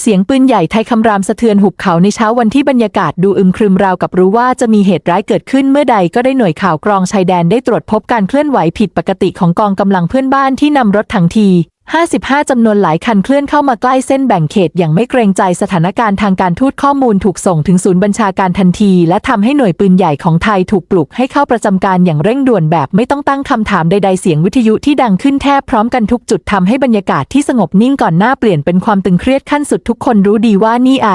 เสียงปืนใหญ่ไทยคำรามสะเทือนหุบเขาในเช้าวันที่บรรยากาศดูอึมครึมราวกับรู้ว่าจะมีเหตุร้ายเกิดขึ้นเมื่อใดก็ได้หน่วยข่าวกรองชายแดนได้ตรวจพบการเคลื่อนไหวผิดปกติของกองกำลังเพื่อนบ้านที่นำรถถังที 55 จำนวนหลายคันเคลื่อนเข้ามาใกล้เส้นแบ่งเขตอย่างไม่เกรงใจสถานการณ์ทางการทูตข้อมูลถูกส่งถึงศูนย์บัญชาการทันที และทำให้หน่วยปืนใหญ่ของไทยถูกปลุกให้เข้าประจำการอย่างเร่งด่วนแบบไม่ต้องตั้งคำถามใดๆเสียงวิทยุที่ดังขึ้นแทบพร้อมกันทุกจุดทำให้บรรยากาศที่สงบนิ่งก่อนหน้าเปลี่ยนเป็นความตึงเครียดขั้นสุดทุกคนรู้ดีว่านี่ไอ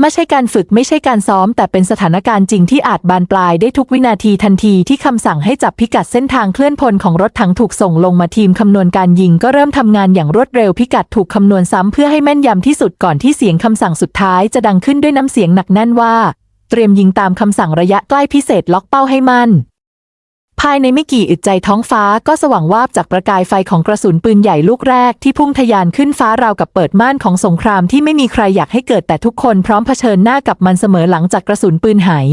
ไม่ใช่การฝึกไม่ใช่การซ้อม แต่เป็นสถานการณ์จริงที่อาจบานปลายได้ทุกวินาทีทันทีที่คำสั่งให้จับพิกัดเส้นทางเคลื่อนพลของรถถังถูกส่งลงมาทีมคำนวณการยิงก็เริ่มทำงานอย่างรวดเร็วพิกัดถูกคำนวณซ้ำเพื่อให้แม่นยำที่สุดก่อนที่เสียงคำสั่งสุดท้ายจะดังขึ้นด้วยน้ำเสียงหนักแน่นว่า เตรียมยิงตามคำสั่งระยะใกล้พิเศษล็อกเป้าให้มั่น ภายในไม่กี่อึดใจท้องฟ้าก็สว่างวาบจากประกายไฟของกระสุนปืนใหญ่ลูกแรกที่พุ่งทะยานขึ้นฟ้าราวกับเปิดม่านของสงครามที่ไม่มีใครอยากให้เกิดแต่ทุกคนพร้อมเผชิญหน้ากับมันเสมอหลังจากกระสุนปืนหาย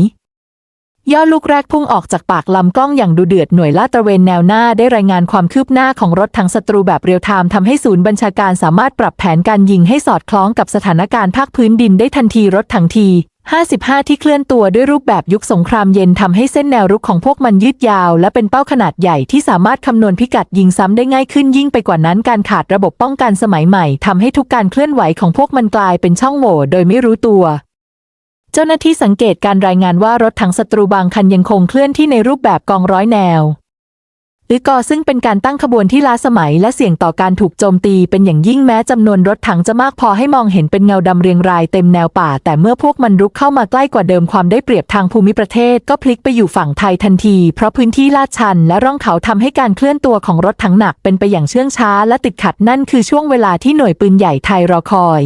ย่อลูกแรกพุ่งออกจากปากลำกล้องอย่างดุเดือดหน่วยลาดตระเวนแนวหน้าได้รายงานความคืบหน้าของรถถังศัตรูแบบเรียลไทม์ทำให้ศูนย์บัญชาการสามารถปรับแผนการยิงให้สอดคล้องกับสถานการณ์ภาคพื้นดินได้ทันทีรถถังที 55 ที่เคลื่อนตัวด้วยรูปแบบยุคสงครามเย็นทำให้เส้นแนวรุกของพวกมันยืดยาว และเป็นเป้าขนาดใหญ่ที่สามารถคำนวณพิกัดยิงซ้ำได้ง่ายขึ้นยิ่งไปกว่านั้นการขาดระบบป้องกันสมัยใหม่ทำให้ทุกการเคลื่อนไหวของพวกมันกลายเป็นช่องโหว่โดยไม่รู้ตัวเจ้าหน้าที่สังเกตการรายงานว่ารถถังศัตรูบางคันยังคงเคลื่อนที่ในรูปแบบกองร้อยแนว หรือกอซึ่งเป็นการตั้งขบวนที่ล้าสมัยและเสี่ยงต่อการถูกโจมตีเป็นอย่างยิ่งแม้จำนวนรถถังจะมากพอให้มองเห็นเป็นเงาดำเรียงรายเต็มแนวป่า แต่เมื่อพวกมันรุกเข้ามาใกล้กว่าเดิมความได้เปรียบทางภูมิประเทศ ก็พลิกไปอยู่ฝั่งไทยทันที เพราะพื้นที่ลาดชัน และร่องเขาทำให้การเคลื่อนตัวของรถถังหนักเป็นไปอย่างเชื่องช้า และติดขัดนั่นคือช่วงเวลาที่หน่วยปืนใหญ่ไทยรอคอย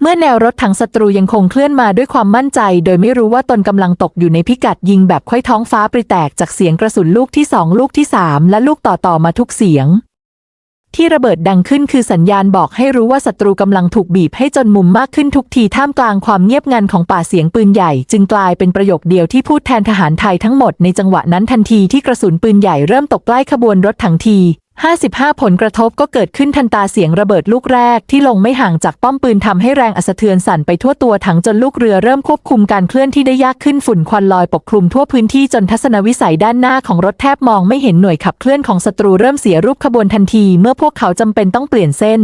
เมื่อแนวรถถังศัตรูยังคงเคลื่อนมาด้วยความมั่นใจ โดยไม่รู้ว่าตนกำลังตกอยู่ในพิกัดยิงแบบค่อยท้องฟ้าปริแตกจากเสียงกระสุนลูกที่สองลูกที่สามและลูกต่อๆมาทุกเสียง ที่ระเบิดดังขึ้นคือสัญญาณบอกให้รู้ว่าศัตรูกำลังถูกบีบให้จนมุมมากขึ้นทุกทีท่ามกลางความเงียบงันของป่าเสียงปืนใหญ่ จึงกลายเป็นประโยคเดียวที่พูดแทนทหารไทยทั้งหมดในจังหวะนั้นทันทีที่กระสุนปืนใหญ่เริ่มตกใกล้ขบวนรถถังที 55 ผลกระทบก็เกิดขึ้นทันตาเสียงระเบิดลูกแรกที่ลงไม่ห่างจากป้อมปืนทำให้แรงอัสะเทือนสั่นไปทั่วตัวถังจนลูกเรือเริ่มควบคุมการเคลื่อนที่ได้ยากขึ้นฝุ่นควันลอยปกคลุมทั่วพื้นที่จนทัศนวิสัยด้านหน้าของรถแทบมองไม่เห็นหน่วยขับเคลื่อนของศัตรูเริ่มเสียรูปขบวนทันที เมื่อพวกเขาจำเป็นต้องเปลี่ยนเส้น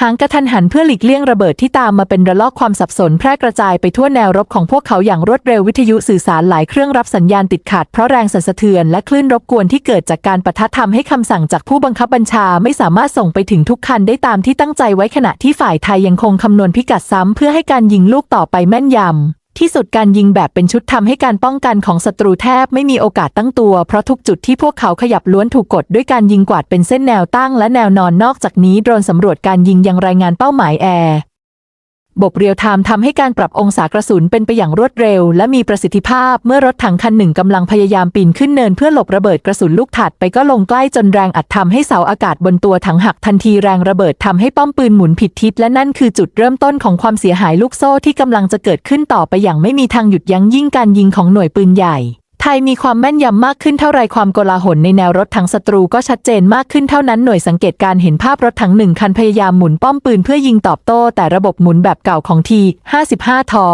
หางกระทันหันเพื่อหลีกเลี่ยงระเบิดที่ตามมาเป็นระลอกความสับสนแพร่กระจายไปทั่วแนวรบของพวกเขาอย่างรวดเร็ววิทยุสื่อสารหลายเครื่องรับสัญญาณติดขัดเพราะแรงสั่นสะเทือนและคลื่นรบกวนที่เกิดจากการปะทะทำให้คำสั่งจากผู้บังคับบัญชาไม่สามารถส่งไปถึงทุกคันได้ตามที่ตั้งใจไว้ขณะที่ฝ่ายไทยยังคงคำนวณพิกัดซ้ำเพื่อให้การยิงลูกต่อไปแม่นยำ ที่สุดการยิงแบบเป็นชุดทำให้การป้องกันของศัตรูแทบไม่มีโอกาสตั้งตัว เพราะทุกจุดที่พวกเขาขยับล้วนถูกกดด้วยการยิงกวาดเป็นเส้นแนวตั้งและแนวนอนนอกจากนี้โดรนสำรวจการยิงยังรายงานเป้าหมายแอร์ บบเรียลไทม์ทำให้การปรับองศากระสุนเป็นไปอย่างรวดเร็ว และมีประสิทธิภาพเมื่อรถถังคันหนึ่งกำลังพยายามปีนขึ้นเนินเพื่อหลบระเบิดกระสุนลูกถัดไปก็ลงใกล้จนแรงอัดทำให้เสาอากาศบนตัวถังหักทันทีแรงระเบิดทำให้ป้อมปืนหมุนผิดทิศและนั่นคือจุดเริ่มต้นของความเสียหายลูกโซ่ที่กำลังจะเกิดขึ้นต่อไปอย่างไม่มีทางหยุดยั้งยิ่งการยิงของหน่วยปืนใหญ่ ไทยมีความแม่นยำมากขึ้นเท่าไรความโกลาหลในแนวรถถังศัตรูก็ชัดเจนมากขึ้นเท่านั้นหน่วยสังเกตการเห็นภาพรถถังหนึ่งคันพยายามหมุนป้อมปืนเพื่อยิงตอบโต้ แต่ระบบหมุนแบบเก่าของที55ทอ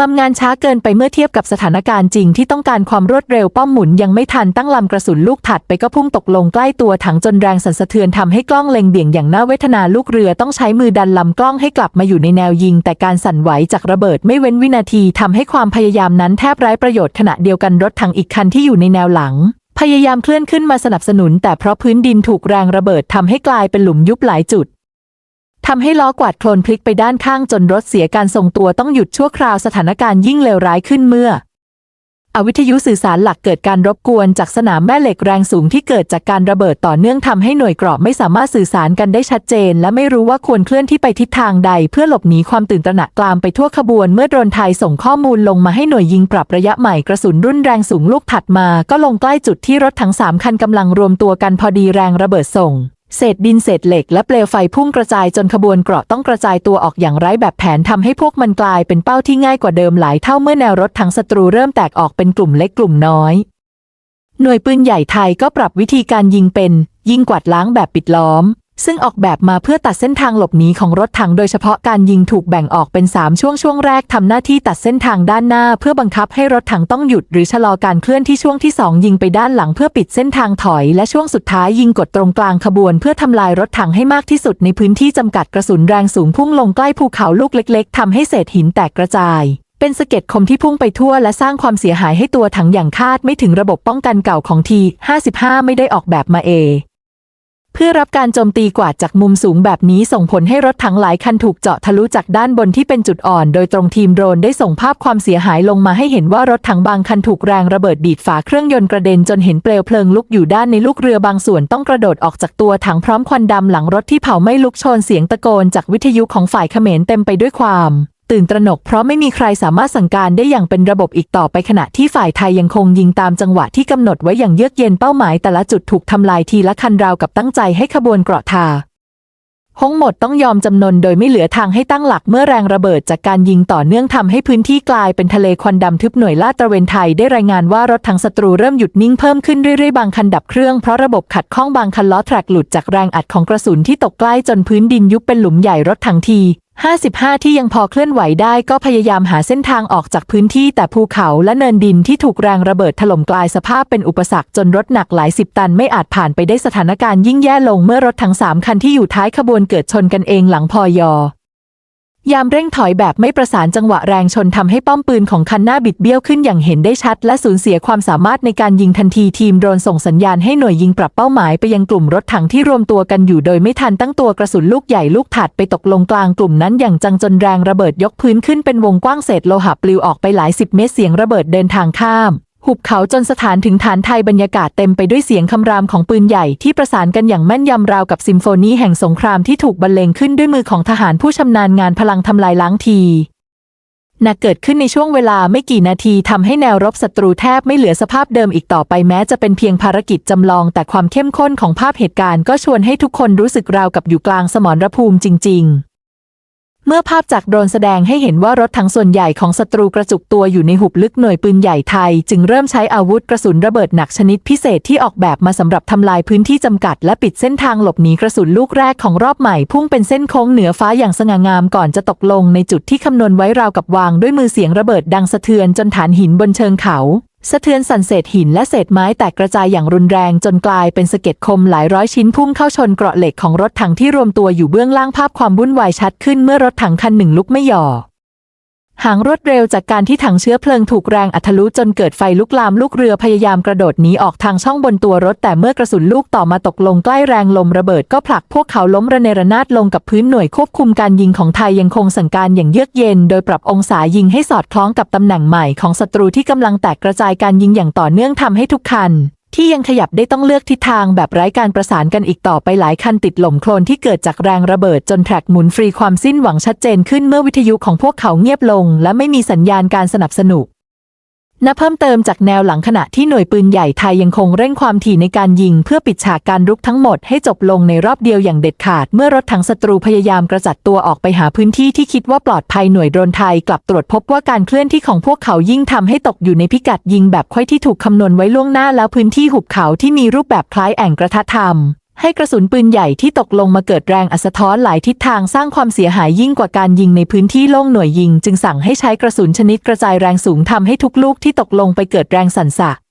มัมงานช้าเกินไปเมื่อเทียบกับสถานการณ์จริงที่ต้องการความรวดเร็วป้อมหมุนยังไม่ทันตั้งลำกระสุนลูกถัดไปก็พุ่งตกลงใกล้ตัวถังจนแรงสั่นสะเทือนทำให้กล้องเล็งเบี่ยงอย่างน่าเวทนาลูกเรือต้องใช้มือดันลำกล้องให้กลับมาอยู่ในแนวยิง แต่การสั่นไหวจากระเบิดไม่เว้นวินาทีทำให้ความพยายามนั้นแทบไร้ประโยชน์ขณะเดียวกันรถถังอีกคันที่อยู่ในแนวหลังพยายามเคลื่อนขึ้นมาสนับสนุน แต่เพราะพื้นดินถูกแรงระเบิดทำให้กลายเป็นหลุมยุบหลายจุด ทำให้ล้อกวาดโคลนพลิกไปด้านข้างจนรถเสียการทรงตัวต้องหยุดชั่วคราวสถานการณ์ยิ่งเลวร้ายขึ้นเมื่อ อวิทยุสื่อสารหลักเกิดการรบกวนจากสนามแม่เหล็กแรงสูงที่เกิดจากการระเบิดต่อเนื่องทำให้หน่วยเกราะไม่สามารถสื่อสารกันได้ชัดเจน และไม่รู้ว่าควรเคลื่อนที่ไปทิศทางใด เพื่อหลบหนีความตื่นตระหนักกลามไปทั่วขบวนเมื่อโดรนไทยส่งข้อมูลลงมาให้หน่วยยิงปรับระยะใหม่กระสุนรุ่นแรงสูงลูกถัดมา ก็ลงใกล้จุดที่รถทั้งสามคันกำลังรวมตัวกันพอดีแรงระเบิดส่ง เศษดินเศษเหล็กและเปลวไฟพุ่งกระจายจนขบวนเกราะต้องกระจายตัวออกอย่างไร้แบบแผนทำให้พวกมันกลายเป็นเป้าที่ง่ายกว่าเดิมหลายเท่าเมื่อแนวรถทั้งศัตรูเริ่มแตกออกเป็นกลุ่มเล็กกลุ่มน้อย หน่วยปืนใหญ่ไทยก็ปรับวิธีการยิงเป็น ยิงกวาดล้างแบบปิดล้อม ซึ่งออกแบบมาเพื่อตัดเส้นทางหลบหนีของรถถังโดยเฉพาะการยิงถูกแบ่งออกเป็น 3 ช่วงช่วงแรกทำหน้าที่ตัดเส้นทางด้านหน้า เพื่อบังคับให้รถถังต้องหยุดหรือชะลอการเคลื่อนที่ช่วงที่ 2 ยิงไปด้านหลังเพื่อปิดเส้นทางถอย และช่วงสุดท้ายยิงกดตรงกลางขบวน เพื่อทำลายรถถังให้มากที่สุดในพื้นที่จำกัดกระสุนแรงสูงพุ่งลงใกล้ภูเขาลูกเล็ก ๆทำให้เศษหินแตกกระจายเป็นสะเก็ดคมที่พุ่งไปทั่วและสร้างความเสียหายให้ตัวถังอย่างคาดไม่ถึงระบบป้องกันเก่าของที 55 ไม่ได้ออกแบบมาเอง เพื่อรับการโจมตีกวาดจากมุมสูงแบบนี้ส่งผลให้รถถังหลายคันถูกเจาะทะลุจากด้านบนที่เป็นจุดอ่อน โดยตรงทีมโดรนได้ส่งภาพความเสียหายลงมาให้เห็นว่ารถถังบางคันถูกแรงระเบิดดีดฝาเครื่องยนต์กระเด็นจนเห็นเปลวเพลิงลุกอยู่ด้านในลูกเรือบางส่วนต้องกระโดดออกจากตัวถังพร้อมควันดำหลังรถที่เผาไม่ลุกโชนเสียงตะโกนจากวิทยุของฝ่ายเขมรเต็มไปด้วยความ ตื่นตระหนกเพราะไม่มีใครสามารถสั่งการได้อย่างเป็นระบบอีกต่อไปขณะที่ฝ่ายไทยยังคงยิงตามจังหวะที่กำหนดไว้อย่างเยือกเย็นเป้าหมายแต่ละจุดถูกทำลายทีละคันราวกับตั้งใจให้ขบวนเกราะทาฮงหมดต้องยอมจำนนโดยไม่เหลือทางให้ตั้งหลักเมื่อแรงระเบิดจากการยิงต่อเนื่องทำให้พื้นที่กลายเป็นทะเลควันดำทึบหน่วยลาดตระเวนไทยได้รายงานว่ารถถังศัตรูเริ่มหยุดนิ่งเพิ่มขึ้นเรื่อยๆ บางคันดับเครื่องเพราะระบบขัดข้องบางคันล้อแทร็กหลุดจากแรงอัดของกระสุนที่ตกใกล้จนพื้นดินยุบเป็นหลุมใหญ่รถถังที 55 ที่ยังพอเคลื่อนไหวได้ก็พยายามหาเส้นทางออกจากพื้นที่แต่ภูเขาและเนินดินที่ถูกแรงระเบิดถล่มกลายสภาพเป็นอุปสรรคจนรถหนักหลายสิบตันไม่อาจผ่านไปได้สถานการณ์ยิ่งแย่ลงเมื่อรถทั้งสามคันที่อยู่ท้ายขบวนเกิดชนกันเองหลังพอย ยามเร่งถอยแบบไม่ประสานจังหวะแรงชนทำให้ป้อมปืนของคันหน้าบิดเบี้ยวขึ้นอย่างเห็นได้ชัด และสูญเสียความสามารถในการยิงทันทีทีมโดรนส่งสัญญาณให้หน่วยยิงปรับเป้าหมายไปยังกลุ่มรถถังที่รวมตัวกันอยู่โดยไม่ทันตั้งตัวกระสุนลูกใหญ่ลูกถัดไปตกลงกลางกลุ่มนั้นอย่างจังจนแรงระเบิดยกพื้นขึ้นเป็นวงกว้างเศษโลหะปลิวออกไปหลายสิบเมตรเสียงระเบิดเดินทางข้าม หุบเขาจนสถานถึงฐานไทยบรรยากาศเต็มไปด้วยเสียงคำรามของปืนใหญ่ที่ประสานกันอย่างแม่นยำราวกับซิมโฟนีแห่งสงครามที่ถูกบรรเลงขึ้นด้วยมือของทหารผู้ชำนาญงานพลังทำลายล้างทีนักเกิดขึ้นในช่วงเวลาไม่กี่นาทีทำให้แนวรบศัตรูแทบไม่เหลือสภาพเดิมอีกต่อไปแม้จะเป็นเพียงภารกิจจำลอง แต่ความเข้มข้นของภาพเหตุการณ์ก็ชวนให้ทุกคนรู้สึกราวกับอยู่กลางสมรภูมิจริง ๆ เมื่อภาพจากโดรนแสดงให้เห็นว่ารถทั้งส่วนใหญ่ของศัตรูกระจุกตัวอยู่ในหุบลึกหน่วยปืนใหญ่ไทย จึงเริ่มใช้อาวุธกระสุนระเบิดหนักชนิดพิเศษที่ออกแบบมาสำหรับทำลายพื้นที่จำกัด และปิดเส้นทางหลบหนีกระสุนลูกแรกของรอบใหม่พุ่งเป็นเส้นโค้งเหนือฟ้าอย่างสง่างามก่อนจะตกลงในจุดที่คำนวณไว้ราวกับวางด้วยมือเสียงระเบิดดังสะเทือนจนฐานหินบนเชิงเขา สะเทือนสั่นเศษหินและเศษไม้แตกกระจายอย่างรุนแรงจนกลายเป็นสะเก็ดคมหลายร้อยชิ้นพุ่งเข้าชนเกราะเหล็กของรถถังที่รวมตัวอยู่เบื้องล่างภาพความวุ่นวายชัดขึ้นเมื่อรถถังคันหนึ่งลุกไม่หย่อ หางรวดเร็วจากการที่ถังเชื้อเพลิงถูกแรงอัดทะลุจนเกิดไฟลุกลามลูกเรือพยายามกระโดดหนีออกทางช่องบนตัวรถ แต่เมื่อกระสุนลูกต่อมาตกลงใกล้แรงลมระเบิดก็ผลักพวกเขาล้มระเนระนาดลงกับพื้นหน่วยควบคุมการยิงของไทยยังคงสั่งการอย่างเยือกเย็น โดยปรับองศายิงให้สอดคล้องกับตำแหน่งใหม่ของศัตรูที่กำลังแตกกระจายการยิงอย่างต่อเนื่องทำให้ทุกคัน ที่ยังขยับได้ต้องเลือกทิศทางแบบไร้การประสานกันอีกต่อไปหลายคันติดหล่มโคลนที่เกิดจากแรงระเบิดจนแทร็กหมุนฟรีความสิ้นหวังชัดเจนขึ้นเมื่อวิทยุของพวกเขาเงียบลง และไม่มีสัญญาณการสนับสนุน นับเพิ่มเติมจากแนวหลังขณะที่หน่วยปืนใหญ่ไทยยังคงเร่งความถี่ในการยิง เพื่อปิดฉากการรุกทั้งหมดให้จบลงในรอบเดียวอย่างเด็ดขาด เมื่อรถถังศัตรูพยายามกระจัดตัวออกไปหาพื้นที่ที่คิดว่าปลอดภัยหน่วยโดรนไทยกลับตรวจพบว่าการเคลื่อนที่ของพวกเขายิ่งทำให้ตกอยู่ในพิกัดยิงแบบค่อยที่ถูกคำนวณไว้ล่วงหน้าแล้วพื้นที่หุบเขาที่มีรูปแบบคล้ายแอ่งกระทะทำ ให้กระสุนปืนใหญ่ที่ตกลงมาเกิดแรงอัสท้อนหลายทิศทางสร้างความเสียหายยิ่งกว่าการยิงในพื้นที่โล่งหน่วยยิง จึงสั่งให้ใช้กระสุนชนิดกระจายแรงสูงทำให้ทุกลูกที่ตกลงไปเกิดแรงสั่นสะ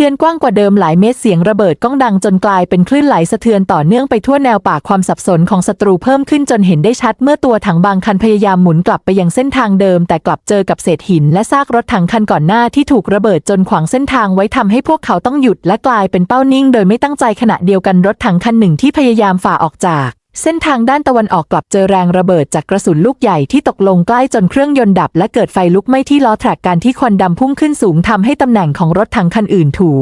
ทือนกว้างกว่าเดิมหลายเมตรเสียงระเบิดก้องดังจนกลายเป็นคลื่นไหลสะเทือนต่อเนื่องไปทั่วแนวป่าความสับสนของศัตรูเพิ่มขึ้นจนเห็นได้ชัดเมื่อตัวถังบางคันพยายามหมุนกลับไปยังเส้นทางเดิม แต่กลับเจอกับเศษหินและซากรถถังคันก่อนหน้าที่ถูกระเบิดจนขวางเส้นทางไว้ทำให้พวกเขาต้องหยุดและกลายเป็นเป้านิ่ง โดยไม่ตั้งใจขณะเดียวกันรถถังคันหนึ่งที่พยายามฝ่าออกจาก เส้นทางด้านตะวันออกกลับเจอแรงระเบิดจากกระสุนลูกใหญ่ที่ตกลงใกล้จนเครื่องยนต์ดับและเกิดไฟลุกไหม้ที่ล้อแทร็กการที่ควันดำพุ่งขึ้นสูงทำให้ตำแหน่งของรถถังคันอื่นถู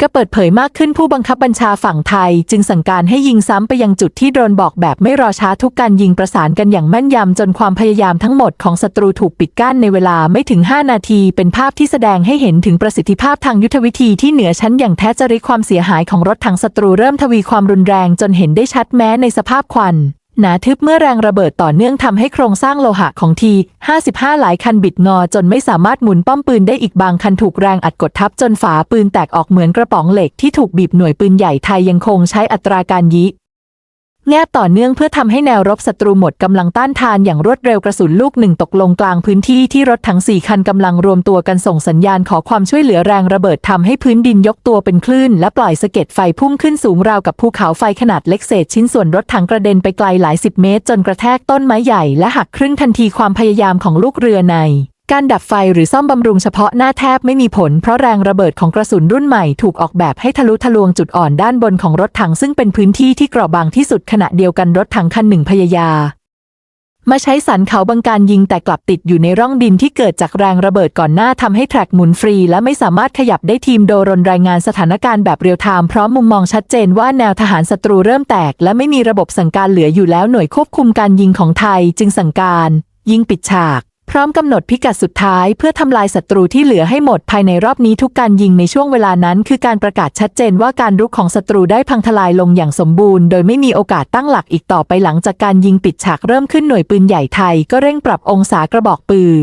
ก็เปิดเผยมากขึ้นผู้บังคับบัญชาฝั่งไทย จึงสั่งการให้ยิงซ้ำไปยังจุดที่โดนบอกแบบไม่รอช้าทุกการยิงประสานกันอย่างแม่นยำจนความพยายามทั้งหมดของศัตรูถูกปิดกั้นในเวลาไม่ถึง 5 นาที เป็นภาพที่แสดงให้เห็นถึงประสิทธิภาพทางยุทธวิธีที่เหนือชั้นอย่างแท้จริงความเสียหายของรถถังศัตรูเริ่มทวีความรุนแรงจนเห็นได้ชัดแม้ในสภาพควัน หนาทึบเมื่อแรงระเบิดต่อเนื่องทำให้โครงสร้างโลหะของที 55 หลายคันบิดงอจนไม่สามารถหมุนป้อมปืนได้อีกบางคันถูกแรงอัดกดทับจนฝาปืนแตกออกเหมือนกระป๋องเหล็กที่ถูกบีบหน่วยปืนใหญ่ไทยยังคงใช้อัตราการยิ แงบต่อเนื่องเพื่อทำให้แนวรบศัตรูหมดกำลังต้านทานอย่างรวดเร็วกระสุนลูกหนึ่งตกลงกลางพื้นที่ที่รถทั้งสี่คันกำลังรวมตัวกันส่งสัญญาณขอความช่วยเหลือแรงระเบิดทำให้พื้นดินยกตัวเป็นคลื่น และปล่อยสะเก็ดไฟพุ่งขึ้นสูงราวกับภูเขาไฟขนาดเล็กเศษชิ้นส่วนรถถังกระเด็นไปไกลหลายสิบเมตร จนกระแทกต้นไม้ใหญ่และหักครึ่งทันทีความพยายามของลูกเรือใน การดับไฟหรือซ่อมบำรุงเฉพาะหน้าแทบไม่มีผลเพราะแรงระเบิดของกระสุนรุ่นใหม่ถูกออกแบบให้ทะลุทะลวงจุดอ่อนด้านบนของรถถังซึ่งเป็นพื้นที่ที่เกราะบางที่สุดขณะเดียวกันรถถังคันหนึ่งพยายามมาใช้สันเขาบังการยิงแต่กลับติดอยู่ในร่องดินที่เกิดจากแรงระเบิดก่อนหน้าทำให้แทร็กหมุนฟรี และไม่สามารถขยับได้ทีมโดรนรายงานสถานการณ์แบบเรียลไทม์พร้อมมุมมองชัดเจนว่าแนวทหารศัตรูเริ่มแตก และไม่มีระบบสั่งการเหลืออยู่แล้วหน่วยควบคุมการยิงของไทยจึงสั่งการ ยิงปิดฉาก พร้อมกำหนดพิกัดสุดท้ายเพื่อทำลายศัตรูที่เหลือให้หมดภายในรอบนี้ทุกการยิงในช่วงเวลานั้น คือการประกาศชัดเจนว่าการรุกของศัตรูได้พังทลายลงอย่างสมบูรณ์ โดยไม่มีโอกาสตั้งหลักอีกต่อไปหลังจากการยิงปิดฉากเริ่มขึ้นหน่วยปืนใหญ่ไทย ก็เร่งปรับองศากระบอกปืน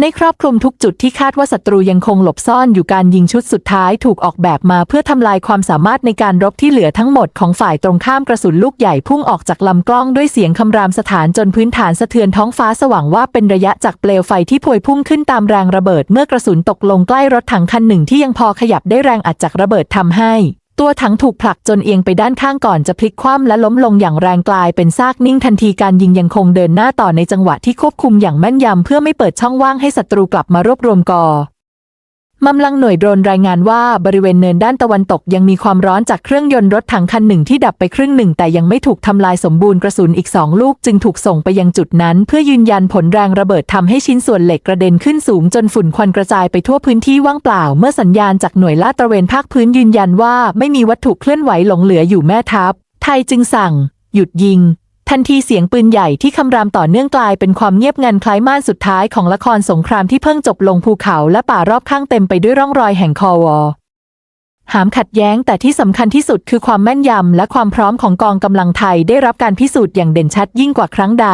ในครอบคลุมทุกจุดที่คาดว่าศัตรูยังคงหลบซ่อนอยู่การยิงชุดสุดท้ายถูกออกแบบมาเพื่อทำลายความสามารถในการรบที่เหลือทั้งหมดของฝ่ายตรงข้ามกระสุนลูกใหญ่พุ่งออกจากลำกล้องด้วยเสียงคำรามสถานจนพื้นฐานสะเทือนท้องฟ้าสว่างว่าเป็นระยะจากเปลวไฟที่พวยพุ่งขึ้นตามแรงระเบิดเมื่อกระสุนตกลงใกล้รถถังคันหนึ่งที่ยังพอขยับได้แรงอัดจากระเบิดทำให้ ตัวถังถูกผลักจนเอียงไปด้านข้างก่อนจะพลิกคว่ำและล้มลงอย่างแรงกลายเป็นซากนิ่งทันทีการยิงยังคงเดินหน้าต่อในจังหวะที่ควบคุมอย่างแม่นยำเพื่อไม่เปิดช่องว่างให้ศัตรูกลับมารวบรวมกอ มำลังหน่วยโดรนรายงานว่าบริเวณเนินด้านตะวันตกยังมีความร้อนจากเครื่องยนต์รถถังคันหนึ่งที่ดับไปครึ่งหนึ่งแต่ยังไม่ถูกทำลายสมบูรณ์กระสุนอีกสองลูกจึงถูกส่งไปยังจุดนั้น เพื่อยืนยันผลแรงระเบิดทำให้ชิ้นส่วนเหล็กกระเด็นขึ้นสูงจนฝุ่นควันกระจายไปทั่วพื้นที่ว่างเปล่า เมื่อสัญญาณจากหน่วยลาดตระเวนภาคพื้นยืนยันว่าไม่มีวัตถุเคลื่อนไหวหลงเหลืออยู่แม่ทัพ ไทยจึงสั่ง หยุดยิง ทันทีเสียงปืนใหญ่ที่คำรามต่อเนื่องกลายเป็นความเงียบงันคล้ายม่านสุดท้ายของละครสงครามที่เพิ่งจบลงภูเขาและป่ารอบข้างเต็มไปด้วยร่องรอยแห่งคอวอหามขัดแย้งแต่ที่สำคัญที่สุดคือความแม่นยำและความพร้อมของกองกำลังไทยได้รับการพิสูจน์อย่างเด่นชัดยิ่งกว่าครั้งใด